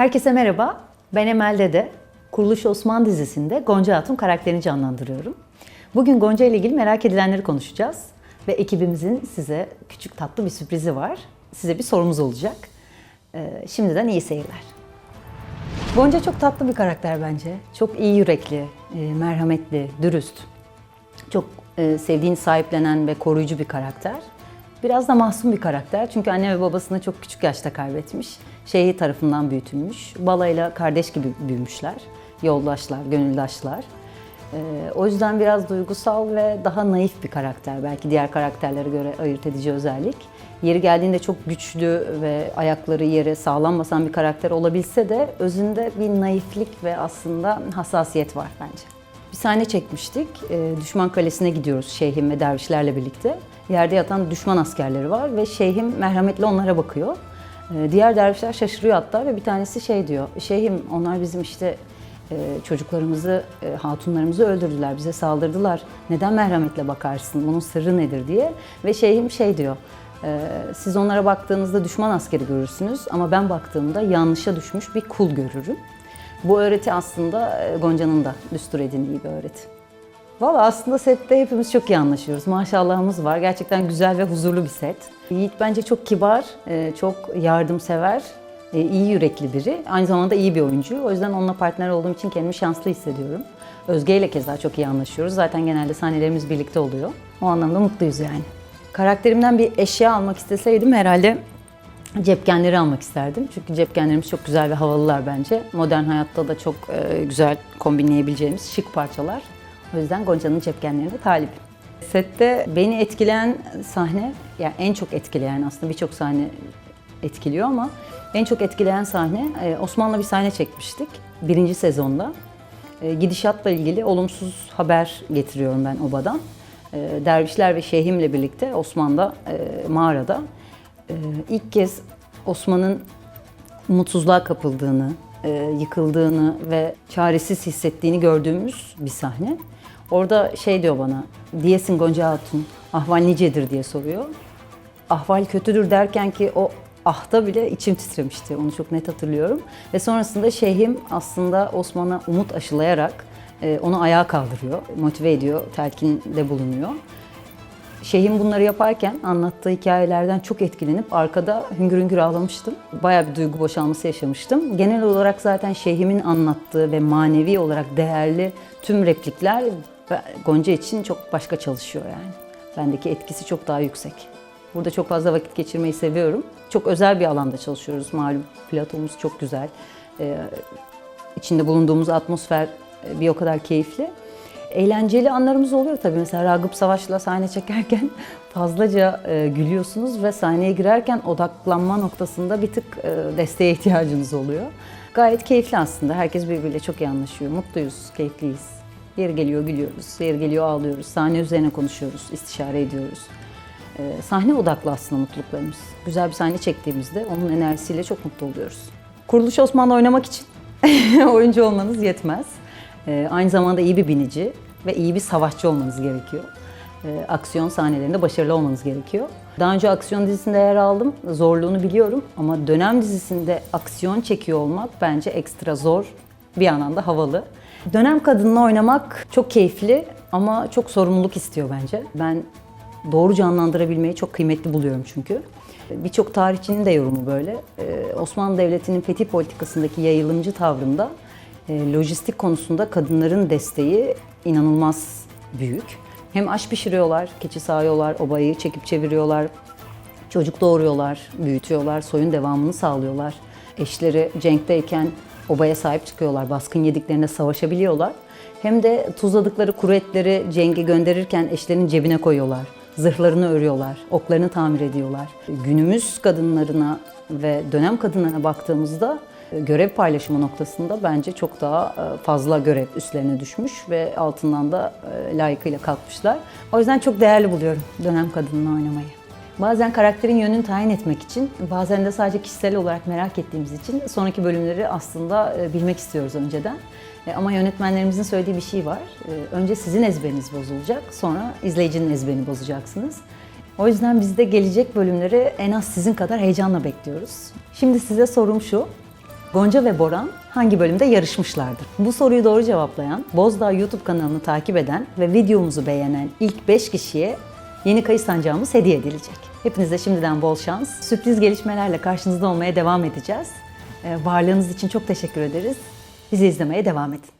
Herkese merhaba. Ben Emel Dede. Kuruluş Osman dizisinde Gonca Hatun karakterini canlandırıyorum. Bugün Gonca ile ilgili merak edilenleri konuşacağız. Ve ekibimizin size küçük tatlı bir sürprizi var. Size bir sorumuz olacak. Ee, şimdiden iyi seyirler. Gonca çok tatlı bir karakter bence. Çok iyi yürekli, e, merhametli, dürüst. Çok e, sevdiğini sahiplenen ve koruyucu bir karakter. Biraz da masum bir karakter çünkü anne ve babasını çok küçük yaşta kaybetmiş. Şeyhi tarafından büyütülmüş. Balayla kardeş gibi büyümüşler. Yoldaşlar, gönüldaşlar. E, o yüzden biraz duygusal ve daha naif bir karakter. Belki diğer karakterlere göre ayırt edici özellik. Yeri geldiğinde çok güçlü ve ayakları yere sağlam basan bir karakter olabilse de özünde bir naiflik ve aslında hassasiyet var bence. Bir sahne çekmiştik. Ee, Düşman kalesine gidiyoruz şeyhim ve dervişlerle birlikte. Yerde yatan düşman askerleri var ve şeyhim merhametle onlara bakıyor. Ee, Diğer dervişler şaşırıyor hatta ve bir tanesi şey diyor. Şeyhim onlar bizim işte e, çocuklarımızı, e, hatunlarımızı öldürdüler, bize saldırdılar. Neden merhametle bakarsın? Bunun sırrı nedir diye. Ve şeyhim şey diyor. e, Siz onlara baktığınızda düşman askeri görürsünüz ama ben baktığımda yanlışa düşmüş bir kul görürüm. Bu öğreti aslında e, Gonca'nın da düstur edindiği bir öğreti. Valla aslında sette hepimiz çok iyi anlaşıyoruz. Maşallahımız var. Gerçekten güzel ve huzurlu bir set. Yiğit bence çok kibar, e, çok yardımsever, e, iyi yürekli biri. Aynı zamanda iyi bir oyuncu. O yüzden onunla partner olduğum için kendimi şanslı hissediyorum. Özge ile keza çok iyi anlaşıyoruz. Zaten genelde sahnelerimiz birlikte oluyor. O anlamda mutluyuz yani. Karakterimden bir eşya almak isteseydim herhalde cepkenleri almak isterdim. Çünkü cepkenlerimiz çok güzel ve havalılar bence. Modern hayatta da çok e, güzel kombinleyebileceğimiz şık parçalar. O yüzden Gonca'nın cepkenlerine talibim. Sette beni etkileyen sahne, yani en çok etkileyen aslında birçok sahne etkiliyor ama en çok etkileyen sahne e, Osman'la bir sahne çekmiştik birinci sezonda. E, Gidişatla ilgili olumsuz haber getiriyorum ben obadan. E, Dervişler ve şeyhimle birlikte Osman'da mağarada ilk kez Osman'ın umutsuzluğa kapıldığını, e, yıkıldığını ve çaresiz hissettiğini gördüğümüz bir sahne. Orada şey diyor bana, diyesin Gonca Hatun, ahval nicedir diye soruyor. Ahval kötüdür derken ki o ahta bile içim titremişti. Onu çok net hatırlıyorum. Ve sonrasında şeyhim aslında Osman'a umut aşılayarak e, onu ayağa kaldırıyor, motive ediyor, telkinde bulunuyor. Şeyhim bunları yaparken anlattığı hikayelerden çok etkilenip arkada hüngür hüngür ağlamıştım. Bayağı bir duygu boşalması yaşamıştım. Genel olarak zaten şeyhimin anlattığı ve manevi olarak değerli tüm replikler Gonca için çok başka çalışıyor yani. Bendeki etkisi çok daha yüksek. Burada çok fazla vakit geçirmeyi seviyorum. Çok özel bir alanda çalışıyoruz malum. Platomuz çok güzel. Ee, içinde bulunduğumuz atmosfer e, bir o kadar keyifli. Eğlenceli anlarımız oluyor tabii. Mesela Ragıp Savaş'la sahne çekerken fazlaca e, gülüyorsunuz ve sahneye girerken odaklanma noktasında bir tık e, desteğe ihtiyacınız oluyor. Gayet keyifli aslında. Herkes birbiriyle çok iyi anlaşıyor. Mutluyuz, keyifliyiz. Yeri geliyor gülüyoruz, yeri geliyor ağlıyoruz. Sahne üzerine konuşuyoruz, istişare ediyoruz. E, sahne odaklı aslında mutluluklarımız. Güzel bir sahne çektiğimizde onun enerjisiyle çok mutlu oluyoruz. Kuruluş Osman'la oynamak için oyuncu olmanız yetmez. E, aynı zamanda iyi bir binici ve iyi bir savaşçı olmanız gerekiyor. E, aksiyon sahnelerinde başarılı olmanız gerekiyor. Daha önce aksiyon dizisinde yer aldım. Zorluğunu biliyorum ama dönem dizisinde aksiyon çekiyor olmak bence ekstra zor, bir yandan da havalı. Dönem kadınla oynamak çok keyifli ama çok sorumluluk istiyor bence. Ben doğru canlandırabilmeyi çok kıymetli buluyorum çünkü. Birçok tarihçinin de yorumu böyle. Ee, Osmanlı Devleti'nin fetih politikasındaki yayılımcı tavrında e, lojistik konusunda kadınların desteği inanılmaz büyük. Hem aş pişiriyorlar, keçi sağıyorlar, obayı çekip çeviriyorlar, çocuk doğuruyorlar, büyütüyorlar, soyun devamını sağlıyorlar. Eşleri cenkteyken obaya sahip çıkıyorlar, baskın yediklerine savaşabiliyorlar. Hem de tuzladıkları kuru etleri cenge gönderirken eşlerinin cebine koyuyorlar. Zırhlarını örüyorlar, oklarını tamir ediyorlar. Günümüz kadınlarına ve dönem kadınlarına baktığımızda görev paylaşımı noktasında bence çok daha e, fazla görev üstlerine düşmüş ve altından da e, layıkıyla kalkmışlar. O yüzden çok değerli buluyorum dönem kadınla oynamayı. Bazen karakterin yönünü tayin etmek için, bazen de sadece kişisel olarak merak ettiğimiz için sonraki bölümleri aslında e, bilmek istiyoruz önceden. Ama yönetmenlerimizin söylediği bir şey var. Önce sizin ezberiniz bozulacak, sonra izleyicinin ezberini bozacaksınız. O yüzden biz de gelecek bölümleri en az sizin kadar heyecanla bekliyoruz. Şimdi size sorum şu. Gonca ve Boran hangi bölümde yarışmışlardır? Bu soruyu doğru cevaplayan, Bozdağ YouTube kanalını takip eden ve videomuzu beğenen ilk 5 kişiye yeni kayıt sancağımız hediye edilecek. Hepinize şimdiden bol şans. Sürpriz gelişmelerle karşınızda olmaya devam edeceğiz. Ee, Varlığınız için çok teşekkür ederiz. Bizi izlemeye devam edin.